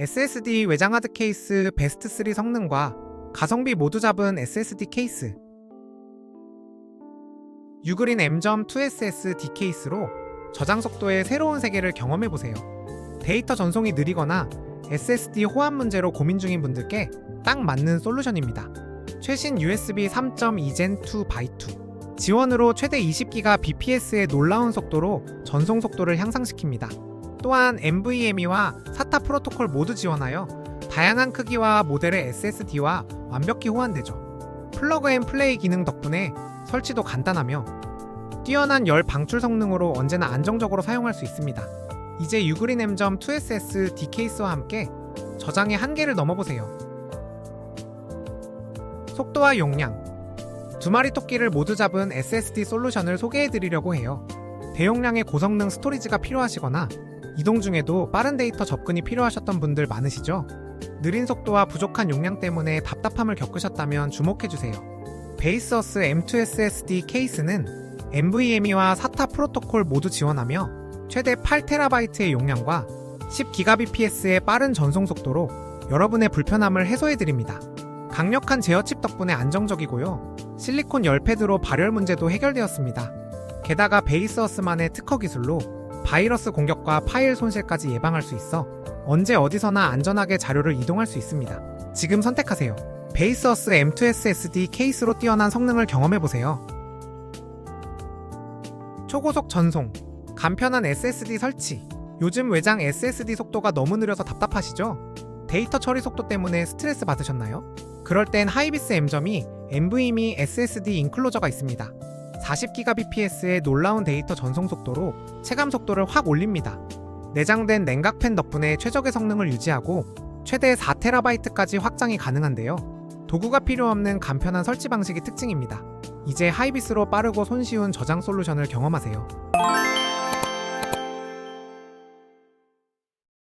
SSD 외장 하드 케이스 베스트 3 성능과 가성비 모두 잡은 SSD 케이스 유그린 M.2SS D 케이스로 저장 속도의 새로운 세계를 경험해 보세요. 데이터 전송이 느리거나 SSD 호환 문제로 고민 중인 분들께 딱 맞는 솔루션입니다. 최신 USB 3.2 Gen 2 by 2 지원으로 최대 20기가 bps의 놀라운 속도로 전송 속도를 향상시킵니다. 또한 NVMe와 SATA 프로토콜 모두 지원하여 다양한 크기와 모델의 SSD와 완벽히 호환되죠. 플러그 앤 플레이 기능 덕분에 설치도 간단하며 뛰어난 열 방출 성능으로 언제나 안정적으로 사용할 수 있습니다. 이제 유그린 M.2SS D 케이스와 함께 저장의 한계를 넘어보세요. 속도와 용량 두 마리 토끼를 모두 잡은 SSD 솔루션을 소개해드리려고 해요. 대용량의 고성능 스토리지가 필요하시거나 이동 중에도 빠른 데이터 접근이 필요하셨던 분들 많으시죠? 느린 속도와 부족한 용량 때문에 답답함을 겪으셨다면 주목해주세요. 베이스어스 M2SSD 케이스는 NVMe와 SATA 프로토콜 모두 지원하며 최대 8TB의 용량과 10GBps의 빠른 전송 속도로 여러분의 불편함을 해소해드립니다. 강력한 제어칩 덕분에 안정적이고요. 실리콘 열패드로 발열 문제도 해결되었습니다. 게다가 베이스어스만의 특허 기술로 바이러스 공격과 파일 손실까지 예방할 수 있어 언제 어디서나 안전하게 자료를 이동할 수 있습니다. 지금 선택하세요. 베이스어스 M2SSD 케이스로 뛰어난 성능을 경험해보세요. 초고속 전송, 간편한 SSD 설치. 요즘 외장 SSD 속도가 너무 느려서 답답하시죠? 데이터 처리 속도 때문에 스트레스 받으셨나요? 그럴 땐 하이비스 M점이 NVMe SSD 인클로저가 있습니다. 40GBps의 놀라운 데이터 전송 속도로 체감 속도를 확 올립니다. 내장된 냉각팬 덕분에 최적의 성능을 유지하고 최대 4TB까지 확장이 가능한데요. 도구가 필요 없는 간편한 설치 방식이 특징입니다. 이제 하이비스로 빠르고 손쉬운 저장 솔루션을 경험하세요.